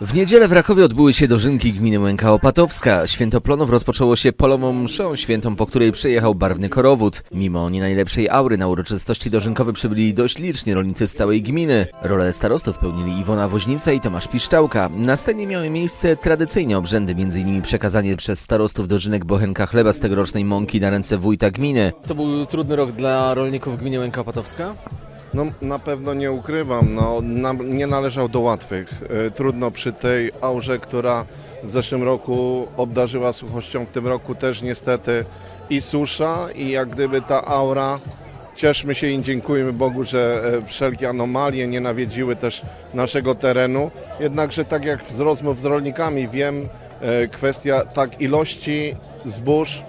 W niedzielę w Rakowie odbyły się dożynki gminy Łęka Opatowska. Święto Plonów rozpoczęło się polową mszą świętą, po której przyjechał barwny korowód. Mimo nie najlepszej aury na uroczystości dożynkowe przybyli dość liczni rolnicy z całej gminy. Rolę starostów pełnili Iwona Woźnica i Tomasz Piszczałka. Na scenie miały miejsce tradycyjne obrzędy, m.in. przekazanie przez starostów dożynek bochenka chleba z tegorocznej mąki na ręce wójta gminy. To był trudny rok dla rolników gminy Łęka Opatowska? No na pewno nie ukrywam, no, na, nie należał do łatwych. E, Trudno przy tej aurze, która w zeszłym roku obdarzyła suchością, w tym roku też niestety i susza i jak gdyby ta aura, cieszmy się i dziękujmy Bogu, że e, wszelkie anomalie nie nawiedziły też naszego terenu. Jednakże tak jak z rozmów z rolnikami wiem, e, kwestia tak ilości zbóż,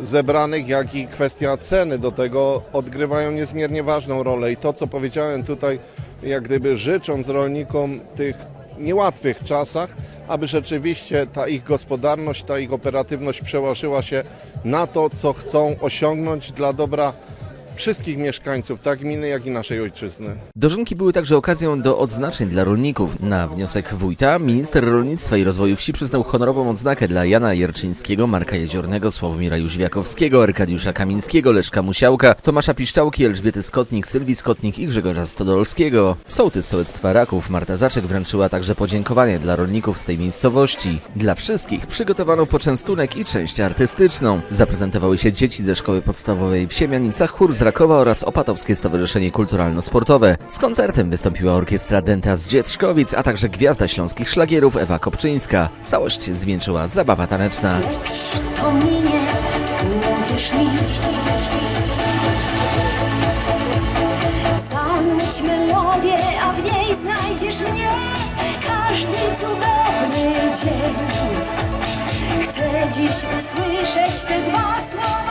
zebranych, jak i kwestia ceny do tego odgrywają niezmiernie ważną rolę. I to, co powiedziałem tutaj, jak gdyby życząc rolnikom tych niełatwych czasach, aby rzeczywiście ta ich gospodarność, ta ich operatywność przełożyła się na to, co chcą osiągnąć dla dobra wszystkich mieszkańców, tak gminy, jak i naszej ojczyzny. Dożynki były także okazją do odznaczeń dla rolników. Na wniosek wójta minister rolnictwa i rozwoju wsi przyznał honorową odznakę dla Jana Jerczyńskiego, Marka Jeziornego, Sławomira Jóźwiakowskiego, Arkadiusza Kamińskiego, Leszka Musiałka, Tomasza Piszczałki, Elżbiety Skotnik, Sylwii Skotnik i Grzegorza Stodolskiego. Sołtys sołectwa Raków Marta Zaczek wręczyła także podziękowanie dla rolników z tej miejscowości. Dla wszystkich przygotowano poczęstunek i część artystyczną. Zaprezentowały się dzieci ze szkoły podstawowej w Siemianicach, chór z Rakowa oraz Opatowskie Stowarzyszenie Kulturalno-Sportowe. Z koncertem wystąpiła orkiestra Denta z Dzietrzkowic, a także gwiazda śląskich szlagierów Ewa Kopczyńska. Całość zwieńczyła zabawa taneczna. Lecz to minie, uwierz mi Zanuć melodię, a w niej znajdziesz mnie Każdy cudowny dzień Chcę dziś usłyszeć te dwa słowa